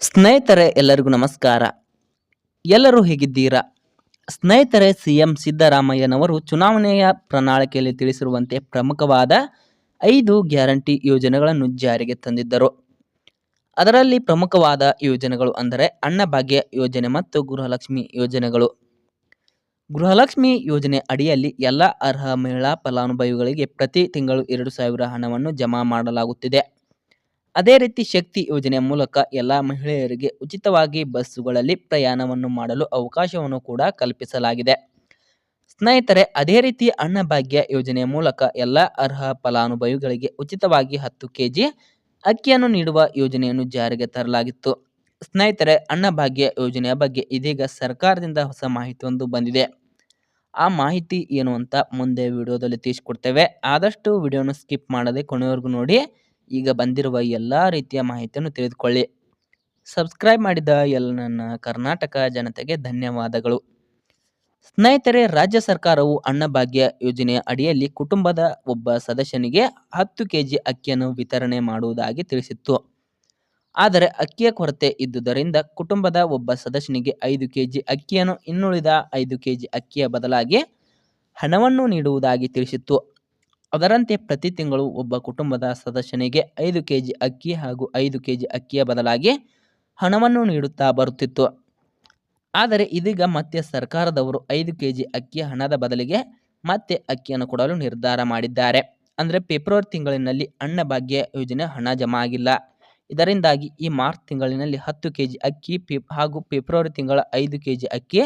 ಸ್ನೇಹಿತರೆ, ಎಲ್ಲರಿಗೂ ನಮಸ್ಕಾರ. ಎಲ್ಲರೂ ಹೇಗಿದ್ದೀರಾ? ಸ್ನೇಹಿತರೆ ಸಿ ಎಂ ಸಿದ್ದರಾಮಯ್ಯನವರು ಚುನಾವಣೆಯ ಪ್ರಣಾಳಿಕೆಯಲ್ಲಿ ತಿಳಿಸಿರುವಂತೆ ಪ್ರಮುಖವಾದ ಐದು ಗ್ಯಾರಂಟಿ ಯೋಜನೆಗಳನ್ನು ಜಾರಿಗೆ ತಂದಿದ್ದರು. ಅದರಲ್ಲಿ ಪ್ರಮುಖವಾದ ಯೋಜನೆಗಳು ಅಂದರೆ ಅನ್ನಭಾಗ್ಯ ಯೋಜನೆ ಮತ್ತು ಗೃಹಲಕ್ಷ್ಮಿ ಯೋಜನೆಗಳು. ಗೃಹಲಕ್ಷ್ಮಿ ಯೋಜನೆ ಅಡಿಯಲ್ಲಿ ಎಲ್ಲ ಅರ್ಹ ಮಹಿಳಾ ಫಲಾನುಭವಿಗಳಿಗೆ ಪ್ರತಿ ತಿಂಗಳು ಎರಡು ಸಾವಿರ ಹಣವನ್ನು ಜಮಾ ಮಾಡಲಾಗುತ್ತಿದೆ. ಅದೇ ರೀತಿ ಶಕ್ತಿ ಯೋಜನೆ ಮೂಲಕ ಎಲ್ಲ ಮಹಿಳೆಯರಿಗೆ ಉಚಿತವಾಗಿ ಬಸ್ಸುಗಳಲ್ಲಿ ಪ್ರಯಾಣವನ್ನು ಮಾಡಲು ಅವಕಾಶವನ್ನು ಕೂಡ ಕಲ್ಪಿಸಲಾಗಿದೆ. ಸ್ನೇಹಿತರೆ, ಅದೇ ರೀತಿ ಅನ್ನಭಾಗ್ಯ ಯೋಜನೆಯ ಮೂಲಕ ಎಲ್ಲ ಅರ್ಹ ಫಲಾನುಭವಿಗಳಿಗೆ ಉಚಿತವಾಗಿ ಹತ್ತು ಕೆ ಜಿ ಅಕ್ಕಿಯನ್ನು ನೀಡುವ ಯೋಜನೆಯನ್ನು ಜಾರಿಗೆ ತರಲಾಗಿತ್ತು. ಸ್ನೇಹಿತರೆ ಅನ್ನಭಾಗ್ಯ ಯೋಜನೆಯ ಬಗ್ಗೆ ಇದೀಗ ಸರ್ಕಾರದಿಂದ ಹೊಸ ಮಾಹಿತಿಯೊಂದು ಬಂದಿದೆ. ಆ ಮಾಹಿತಿ ಏನು ಅಂತ ಮುಂದೆ ವಿಡಿಯೋದಲ್ಲಿ ತಿಳಿಸ್ಕೊಡ್ತೇವೆ. ಆದಷ್ಟು ವಿಡಿಯೋನ ಸ್ಕಿಪ್ ಮಾಡದೆ ಕೊನೆವರೆಗೂ ನೋಡಿ. ಈಗ ಬಂದಿರುವ ಎಲ್ಲ ರೀತಿಯ ಮಾಹಿತಿಯನ್ನು ತಿಳಿದುಕೊಳ್ಳಿ. ಸಬ್ಸ್ಕ್ರೈಬ್ ಮಾಡಿದ ಎಲ್ಲ ನನ್ನ ಕರ್ನಾಟಕ ಜನತೆಗೆ ಧನ್ಯವಾದಗಳು. ಸ್ನೇಹಿತರೆ, ರಾಜ್ಯ ಸರ್ಕಾರವು ಅನ್ನಭಾಗ್ಯ ಯೋಜನೆಯ ಅಡಿಯಲ್ಲಿ ಕುಟುಂಬದ ಒಬ್ಬ ಸದಸ್ಯನಿಗೆ ಹತ್ತು ಕೆಜಿ ಅಕ್ಕಿಯನ್ನು ವಿತರಣೆ ಮಾಡುವುದಾಗಿ ತಿಳಿಸಿತ್ತು. ಆದರೆ ಅಕ್ಕಿಯ ಕೊರತೆ ಇದ್ದುದರಿಂದ ಕುಟುಂಬದ ಒಬ್ಬ ಸದಸ್ಯನಿಗೆ ಐದು ಕೆಜಿ ಅಕ್ಕಿಯನ್ನು ಇನ್ನುಳಿದ ಐದು ಕೆಜಿ ಅಕ್ಕಿಯ ಬದಲಾಗಿ ಹಣವನ್ನು ನೀಡುವುದಾಗಿ ತಿಳಿಸಿತ್ತು. ಅದರಂತೆ ಪ್ರತಿ ತಿಂಗಳು ಒಬ್ಬ ಕುಟುಂಬದ ಸದಸ್ಯನಿಗೆ ಐದು ಕೆಜಿ ಅಕ್ಕಿ ಹಾಗೂ ಐದು ಕೆಜಿ ಅಕ್ಕಿಯ ಬದಲಾಗಿ ಹಣವನ್ನು ನೀಡುತ್ತಾ ಬರುತ್ತಿತ್ತು. ಆದರೆ ಇದೀಗ ಮತ್ತೆ ಸರ್ಕಾರದವರು ಐದು ಕೆಜಿ ಅಕ್ಕಿ ಹಣದ ಬದಲಿಗೆ ಮತ್ತೆ ಅಕ್ಕಿಯನ್ನು ಕೊಡಲು ನಿರ್ಧಾರ ಮಾಡಿದ್ದಾರೆ. ಅಂದರೆ ಫೆಬ್ರವರಿ ತಿಂಗಳಿನಲ್ಲಿ ಅನ್ನಭಾಗ್ಯ ಯೋಜನೆ ಹಣ ಜಮಾ ಆಗಿಲ್ಲ. ಇದರಿಂದಾಗಿ ಈ ಮಾರ್ಚ್ ತಿಂಗಳಿನಲ್ಲಿ ಹತ್ತು ಕೆಜಿ ಅಕ್ಕಿ, ಫೆ ಹಾಗೂ ಫೆಬ್ರವರಿ ತಿಂಗಳ ಐದು ಕೆಜಿ ಅಕ್ಕಿ,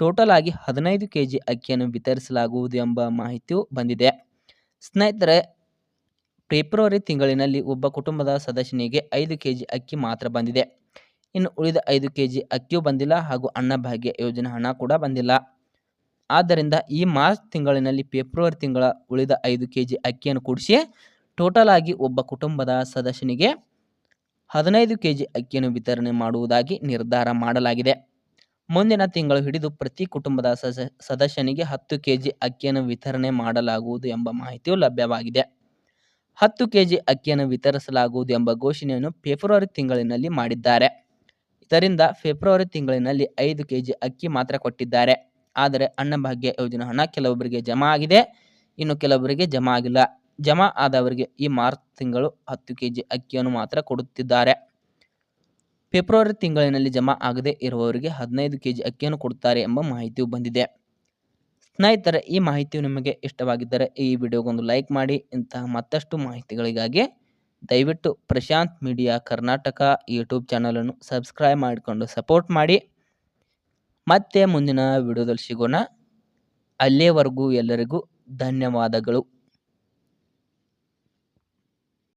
ಟೋಟಲ್ ಆಗಿ ಹದಿನೈದು ಕೆಜಿ ಅಕ್ಕಿಯನ್ನು ವಿತರಿಸಲಾಗುವುದು ಎಂಬ ಮಾಹಿತಿಯು ಬಂದಿದೆ. ಸ್ನೇಹಿತರೆ, ಫೆಬ್ರವರಿ ತಿಂಗಳಿನಲ್ಲಿ ಒಬ್ಬ ಕುಟುಂಬದ ಸದಸ್ಯನಿಗೆ ಐದು ಕೆಜಿ ಅಕ್ಕಿ ಮಾತ್ರ ಬಂದಿದೆ. ಇನ್ನು ಉಳಿದ ಐದು ಕೆ ಜಿ ಅಕ್ಕಿಯೂ ಬಂದಿಲ್ಲ ಹಾಗೂ ಅನ್ನಭಾಗ್ಯ ಯೋಜನೆ ಹಣ ಕೂಡ ಬಂದಿಲ್ಲ. ಆದ್ದರಿಂದ ಈ ಮಾರ್ಚ್ ತಿಂಗಳಿನಲ್ಲಿ ಫೆಬ್ರವರಿ ತಿಂಗಳ ಉಳಿದ ಐದು ಕೆ ಜಿ ಅಕ್ಕಿಯನ್ನು ಕೂಡಿಸಿ ಟೋಟಲ್ ಆಗಿ ಒಬ್ಬ ಕುಟುಂಬದ ಸದಸ್ಯನಿಗೆ ಹದಿನೈದು ಕೆಜಿ ಅಕ್ಕಿಯನ್ನು ವಿತರಣೆ ಮಾಡುವುದಾಗಿ ನಿರ್ಧಾರ ಮಾಡಲಾಗಿದೆ. ಮುಂದಿನ ತಿಂಗಳು ಹಿಡಿದು ಪ್ರತಿ ಕುಟುಂಬದ ಸದಸ್ಯನಿಗೆ ಹತ್ತು ಕೆಜಿ ಅಕ್ಕಿಯನ್ನು ವಿತರಣೆ ಮಾಡಲಾಗುವುದು ಎಂಬ ಮಾಹಿತಿಯು ಲಭ್ಯವಾಗಿದೆ. ಹತ್ತು ಕೆಜಿ ಅಕ್ಕಿಯನ್ನು ವಿತರಿಸಲಾಗುವುದು ಎಂಬ ಘೋಷಣೆಯನ್ನು ಫೆಬ್ರವರಿ ತಿಂಗಳಿನಲ್ಲಿ ಮಾಡಿದ್ದಾರೆ. ಇದರಿಂದ ಫೆಬ್ರವರಿ ತಿಂಗಳಿನಲ್ಲಿ ಐದು ಕೆಜಿ ಅಕ್ಕಿ ಮಾತ್ರ ಕೊಟ್ಟಿದ್ದಾರೆ. ಆದರೆ ಅನ್ನಭಾಗ್ಯ ಯೋಜನೆ ಹಣ ಕೆಲವೊಬ್ಬರಿಗೆ ಜಮಾ ಆಗಿದೆ, ಇನ್ನು ಕೆಲವೊಬ್ಬರಿಗೆ ಜಮಾ ಆಗಿಲ್ಲ. ಜಮಾ ಆದವರಿಗೆ ಈ ಮಾರ್ಚ್ ತಿಂಗಳು ಹತ್ತು ಕೆಜಿ ಅಕ್ಕಿಯನ್ನು ಮಾತ್ರ ಕೊಡುತ್ತಿದ್ದಾರೆ. ಫೆಬ್ರವರಿ ತಿಂಗಳಿನಲ್ಲಿ ಜಮಾ ಆಗದೇ ಇರುವವರಿಗೆ ಹದಿನೈದು ಕೆಜಿ ಅಕ್ಕಿಯನ್ನು ಕೊಡುತ್ತಾರೆ ಎಂಬ ಮಾಹಿತಿಯು ಬಂದಿದೆ. ಸ್ನೇಹಿತರೆ, ಈ ಮಾಹಿತಿಯು ನಿಮಗೆ ಇಷ್ಟವಾಗಿದ್ದರೆ ಈ ವಿಡಿಯೋಗೊಂದು ಲೈಕ್ ಮಾಡಿ. ಇಂತಹ ಮತ್ತಷ್ಟು ಮಾಹಿತಿಗಳಿಗಾಗಿ ದಯವಿಟ್ಟು ಪ್ರಶಾಂತ್ ಮೀಡಿಯಾ ಕರ್ನಾಟಕ ಯೂಟ್ಯೂಬ್ ಚಾನಲನ್ನು ಸಬ್ಸ್ಕ್ರೈಬ್ ಮಾಡಿಕೊಂಡು ಸಪೋರ್ಟ್ ಮಾಡಿ. ಮತ್ತೆ ಮುಂದಿನ ವಿಡಿಯೋದಲ್ಲಿ ಸಿಗೋಣ. ಅಲ್ಲಿಯವರೆಗೂ ಎಲ್ಲರಿಗೂ ಧನ್ಯವಾದಗಳು.